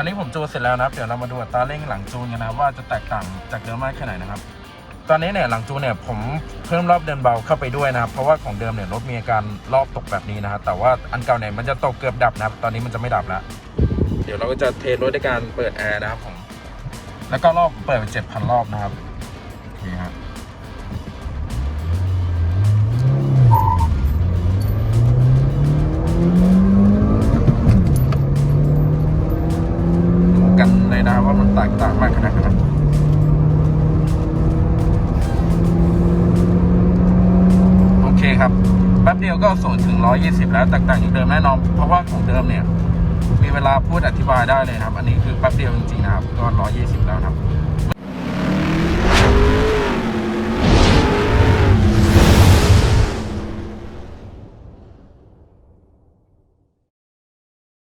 อนนี้ผมจูนเสร็จแล้วนะครับ เดี๋ยวเรามาดูตาเร่งหลังจูนกันนะว่าจะแตกต่างจากเดิมมากแค่ไหนนะครับ ตอนนี้เนี่ยหลังจูนเนี่ยผมเพิ่มรอบเดินเบาเข้าไปด้วยนะครับเพราะว่าของเดิมเนี่ยรถมีอาการรอบตกแบบนี้นะครับแต่ว่าอันเก่าเนี่ยมันจะตกเกือบดับนะครับ ตอนนี้มันจะไม่ดับแล้ว เดี๋ยวเราก็จะเทรถในการเปิดแอร์นะครับผมแล้วก็รอบเปิดไปเจ็ดพันรอบนะครับโอเคครับ แตกต่างมากขนาดนั้นโอเคครับแป๊บเดียวก็ศูนย์ถึงร้อยี่สิบแล้วแตกต่างจากเดิมแน่นอน เพราะว่าของเดิมเนี่ย มีเวลาพูดอธิบายได้เลยครับ อันนี้คือแป๊บเดียวจริงๆนะครับก็ร้อยี่สิบ